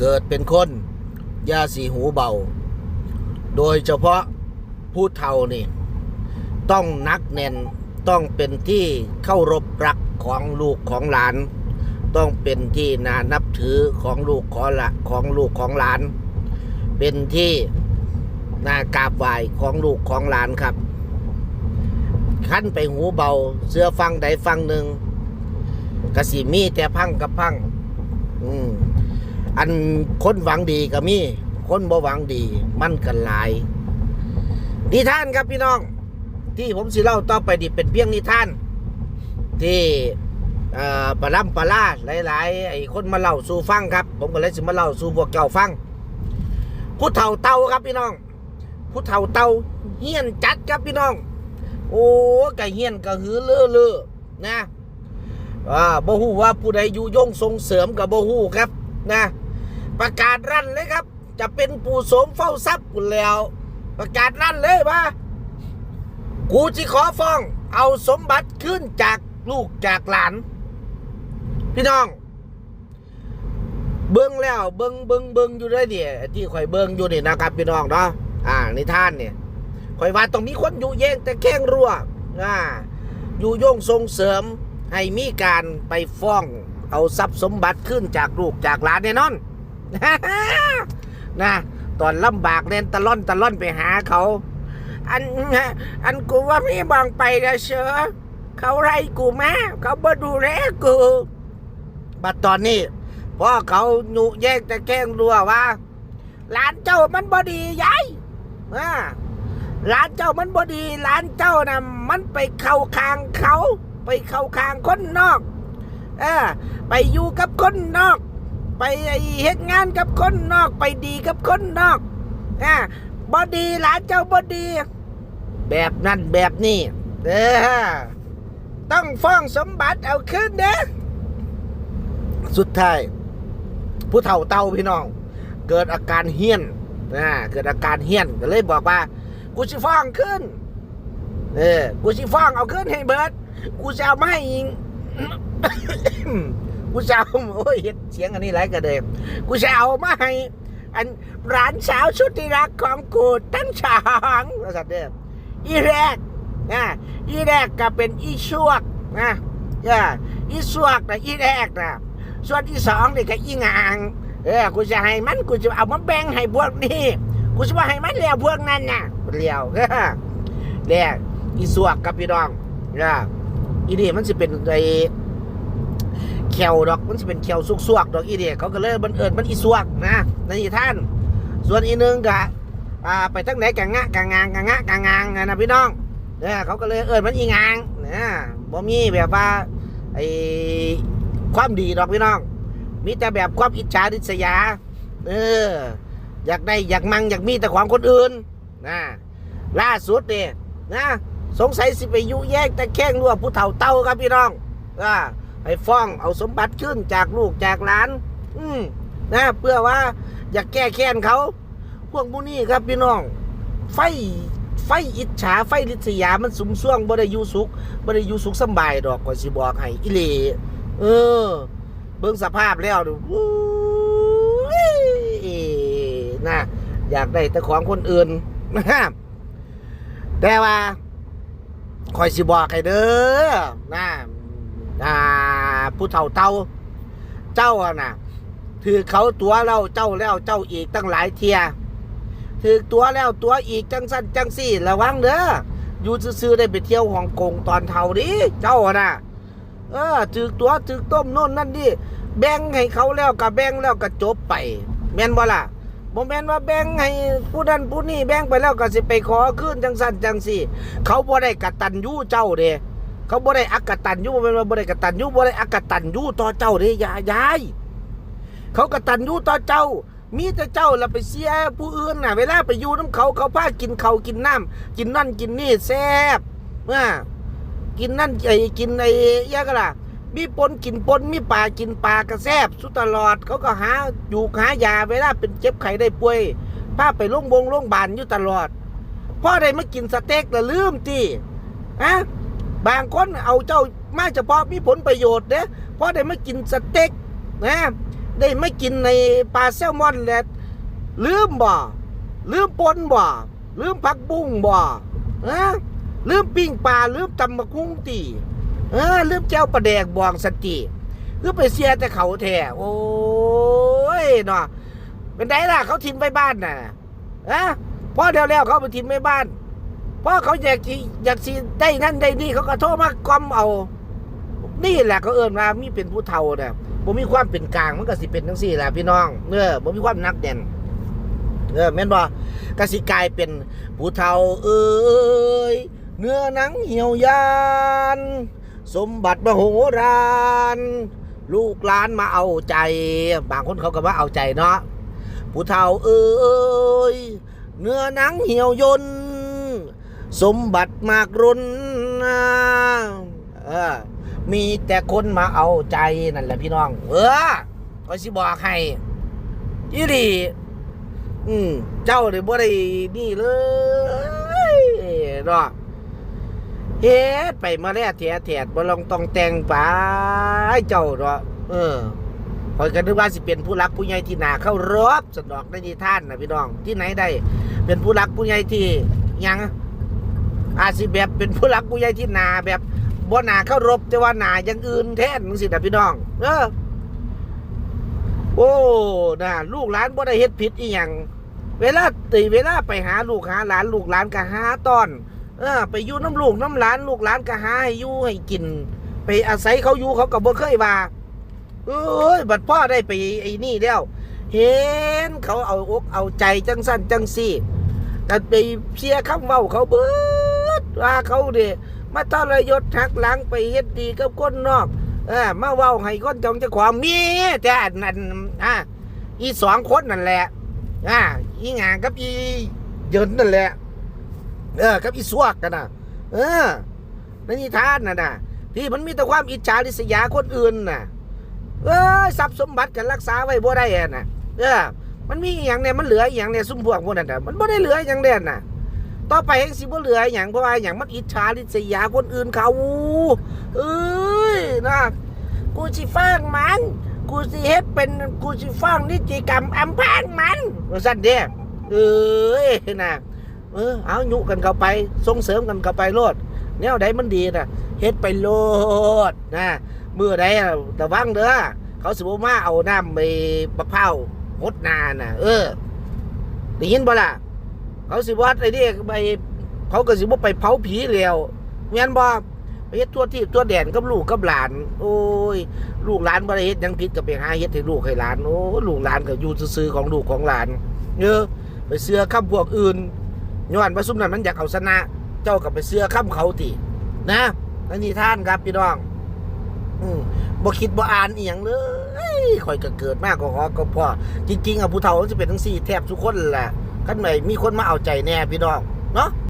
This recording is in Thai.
เกิดเป็นคนย่าสีหูเบา โดยเฉพาะผู้เฒ่านี่ ต้องนักแน่นต้องเป็นที่เข้ารบรักของลูกของหลาน ต้องเป็นที่นานับถือของลูกของละของลูกของหลาน เป็นที่นากราบไหว้ของลูกของหลานครับขั้นไปหูเบาเสื้อฟังใดฟังหนึ่งกระสิมีแต่พังกับพัง อืม อันคนหวังดีก็มี คนบ่หวังดี มันกันหลาย นิทานครับพี่น้อง ที่ผมสิเล่าต่อไปดิเป็นเพียงนิทาน ที่ปลาล่ำปลาล่าหลายๆไอ้คนมาเล่าสู่ฟังครับ ผมก็เลยสิมาเล่าสู่พวกเจ้าฟังผู้เฒ่าเต่าครับพี่น้องผู้เฒ่าเต่าเฮียนจัดครับพี่น้อง โอ้กะเฮียนกะหือเลือเลือนะอ่าบ่ฮู้ว่าผู้ใดอยู่ยงส่งเสริมกับบ่ฮู้ครับนะ ประกาศรั่นเลยครับ จะเป็นปู่โสมเฝ้าทรัพย์คุณแล้ว ประกาศรั่นเลยว่ากูจะขอฟ้อง เอาสมบัติขึ้นจากลูกจากหลาน พี่น้อง เบิ้งแล้วเบิ้งเบิ้งเบิ้งอยู่ได้เดียที่ข่อยเบิ้งอยู่นี่นะครับพี่น้องเนาะอ่าในิทานเนี่ยข่อยว่าต้องมีคนอยู่แย่งแต่แข้งรั่วอ่าอยู่โยงส่งเสริมให้มีการไปฟ้องเอาทรัพย์สมบัติขึ้นจากลูกจากหลานแน่นอน นะตอนลำบากเล่นตะล่อนตะล่อนไปหาเขา อันอันกูว่ามีบางไปนะเชอเขาไล่กูมาเขาบ่ดูแลกูบัดตอนนี้พ่อเขาหนุแยกแต่แกงรัวว่าหลานเจ้ามันบ่ดียายอ่าหลานเจ้ามันบ่ดีหลานเจ้านะมันไปเข้าคางเขา ไปเข้าคางคนนอก เออ ไปอยู่กับคนนอก ไปเฮ็ดงานกับคนนอกไปดีกับคนนอกอ่าบอดีหลานเจ้าบอดี แบบนั้นแบบนี้เออต้องฟ้องสมบัติเอาขึ้นเด้สุดท้ายผู้เฒ่าเต่าพี่น้อง เกิดอาการเฮี้ยนนะเกิดอาการเฮี้ยนก็เลยบอกว่า กูสิฟ้องขึ้น เออ กูสิฟ้องเอาขึ้นให้เบิร์ดกูจะเอาไมาให้ยิง กูจะเอาโอ้ยเฮ็ดเสียงอันนี้ไรกันเดิมกูจะเอามาให้อันร้านสาวชุดที่รักของกูทั้งสองว่าสัตว์เดิมอีแรกนะอีแรกก็เป็นอีชวกนะอย่าอีชวกนะอีแรกนะส่วนอีสองนี่ก็อีงางเออกูจะให้มันกูจะเอามาแบ่งให้พวกนี้กูจะว่าให้มันเลี้ยวพวกนั้นน่ะเลี้ยวเลี้ยอีสวกกับพี่น้องนะอีนี่มันจะเป็นไอ แควดอกมันจะเป็นแควสุกๆดอกอีเดียเขาก็เลยบันเอิญมันอีสวกนะในท่าน ส่วนอีนึงกะอ่าไปทั้งไหนกะงะกะงางกะงะกะงางนะพี่น้องเนี่ยเขาก็เลยเอิญมันอีงางนะบ่มีแบบว่าไอ้ความดีดอกพี่น้อง มีแต่แบบความอิจฉาริษยาเอออยากได้อยากมั่งอยากมีแต่ของคนอื่นนะล่าสุดเนี่ยนะสงสัยสิไปยุแยกแต่แข้งรั่วผู้เฒ่าเต้าครับพี่น้องอ่า ให้ฟ้องเอาสมบัติขึ้นจากลูกจากหลาน อืมนะเพื่อว่าอยากแก้แค้นเขา พวกมูนี่ครับพี่น้อง ไฟไฟอิจฉาไฟลิษยามันสุมช่วงบ่ได้อยู่สุขบ่ได้อยู่สุขสบายดอกก่อนสิบอกให้อิเลเออ เบิ่งสภาพแล้วดูวนะอยากได้แต่ของคนอื่นนะแต่ว่าคอยสิบอกให้เด้อนะ ผู้เฒ่าเต่าเจ้าอะนะถือเขาตัวเราเจ้าแล้วเจ้าอีกตั้งหลายเทียถือตัวแล้วตัวอีกจังสั้นจังสี่ระวังเด้ออยู่ซื่อได้ไปเที่ยวฮ่องกงตอนเท่าดิเจ้าอะนะเออถือตัวถือต้มโน่นนั่นดิแบ่งให้เขาแล้วก็แบ่งแล้วก็จบไป แม่นบ่ล่ะบ่แม่นว่าแบ่งให้ผู้นั้นผู้นี้แบ่งไปแล้วก็สิไปขอคืนจังสั้นจังสี่ เขาบ่ได้กตัญญูเจ้าเด้ เขาบ่ได้อักตันยูบ่แม่นว่าบ่ได้กตันยูบ่ได้อักตันยูต่อเจ้าเด้ยายายเขากตันยูต่อเจ้า มีแต่เจ้าละไปเสียผู้อื่นน่ะ เวลาไปอยู่น้ำเขาเขาพากินเขากินน้ำกินนั่นกินนี่แซ่บเมื่อกินนั่นไอ้กินไอ้ยะก็ล่ะมีปนกินปนมีปลากินปลากระแซบสุดตลอด เขาก็หาอยู่หายาเวลาเป็นเจ็บไข้ได้ป่วยพาไปโรงพยาบาลโรงบาลอยู่ตลอดพ่อได้มากินสเต็กแล้วลืมตีฮะ บางคนเอาเจ้ามาเฉพาะมีผลประโยชน์เด้เพราะได้มากินสเต็กนะได้ไม่กินในปลาแซลมอนแล้วลืมบ่ลืมปนบ่ลืมผักบุ้งบ่เออลืมปิ้งปลาลืมตำมะกุ้งตีเออลืมแก้วปลาแดกบองสติคือไปเสียแต่เขาแท้โอ้ยเนาะเป็นไดล่ะเขาทิมไปบ้านน่ะอะพอเดียวแล้วเขาไปทิมไปบ้าน เพราะเขาอยากสิอยากสิได้นั่นได้นี่เขาก็โทรมากล่อมเอา นี่แหละเขาเอิ้นว่ามีเป็นผู้เฒ่าเนี่ยบ่มีความเป็นกลางมันก็สิเป็นจังซี่แหละพี่น้องเออบ่มีความนักแน่นเออแม่นบ่กสิกลายเป็นผู้เฒ่าเอ้ยเนื้อหนังเหี่ยวยานสมบัติมโหฬารลูกหลานมาเอาใจ บางคนเขาก็ว่าเอาใจเนาะผู้เฒ่าเอ้ยเนื้อหนังเหี่ยวยน สมบัติมากรุนมีแต่คนมาเอาใจนั่นแหละพี่น้อง เออก็สิบอกให้อีหลีอืมเจ้าเนี่ยบ่ได้นี่เลยเนาะเฮ็ดไปมาแล้วแถแถดบ่ลองต้องแต่งไปเจ้าเนาะเออคอยกันนึกว่าสิเป็นผู้รักผู้ใหญ่ที่นาเข้ารบสนอกในนิท่านนะพี่น้องที่ไหนได้ เป็นผู้รักผู้ใหญ่ที่ยัง อาจสิแบบเป็นผู้รักผู้ใหญ่ที่นาแบบบ่นาเข้ารบแต่ว่านาอย่างอื่นแทนจังซี่นะพี่น้อง เออ โอ้น่ะลูกหลานบ่ได้เฮ็ดผิดอีหยังเวลาตีเวลาไปหาลูกหาหลานลูกหลานก็หาตอน เออ ไปอยู่น้ำลูกน้ำหลานลูกหลานก็หาให้อยู่ให้กิน ไปอาศัยเขาอยู่เขาก็บ่เคยว่าเอ้ยบัดพ่อได้ไปไอ้นี่แล้วเห็นเขาเอาอกเอาใจจังสั้นจังซี่แต่ไปเสียคำเว้าเขาเบิด ว่าเขาเด้มาทรยศหักหลังไปเฮ็ดดีกับคนนอก เออมาเว้าให้คนจองเจ้าของมีแต่อันนั้นอะอีสองคนนั่นแหละอะอีงานกับอีเยินนั่นแหละ เออ กับอีสวกกันนะเออในนิทานน่ะนะที่มันมีแต่ความอิจฉาริษยาคนอื่นน่ะ เออทรัพย์สมบัติกันรักษาไว้บ่ได้อะน่ะ เออ มันมีอย่างเนี่ยมันเหลืออย่างเนี่ยซุ่มพวกพวกนั้นน่ะมันบ่ได้เหลืออย่างเด่นน่ะ ต่อไปแห่งสิบ่เหลืออย่างเพราะว่าอย่างมันอิจฉาริษยาคนอื่นเขาเอ้ยนะกูสิฟ้างมัน กูสิเฮ็ดเป็นกูสิฟ้องนิติกรรมอำพรางมันว่าซั่นเด้เอ้ยนะเออเอายุกันเข้าไปส่งเสริมกันเข้าไปโลดแนวใดมันดีนะเฮ็ดไปโลดนะเมื่อใดอะระวังเด้อเขาสิบ่มาเอาน้ำไปมะพร้าวหดนาน่ะ เออได้ยินบ่ล่ะ เขาสิวัดไอ้นี่ไปเขาก็สิบ่ไปเผาผีแล้วแม่นบ่ไปเฮ็ดตัวที่ตัวแดนกับลูกกับหลาน โอ้ย ลูกหลานบ่ได้เฮ็ดยังผิดก็ไปหาเฮ็ดให้ลูกให้หลานโอ้ลูกหลานก็อยู่ซื่อๆของลูกของหลานเออไปเสือคำพวกอื่นย้อนว่าซุมนั้นมันอยากเอาชนะ เจ้ากับไปเสื้อข้ามเขาตินะนั่นนี่ท่านครับพี่น้อง อืมบ่คิดบ่อ่านอีหยังเลยข่อยก็เกิดมากก็ขอก็พอจริงๆอะผู้เฒ่าจะเป็นทั้งสี่แทบทุกคนแหละ คันไหนมีคนมาเอาใจแน่พี่น้องเนาะ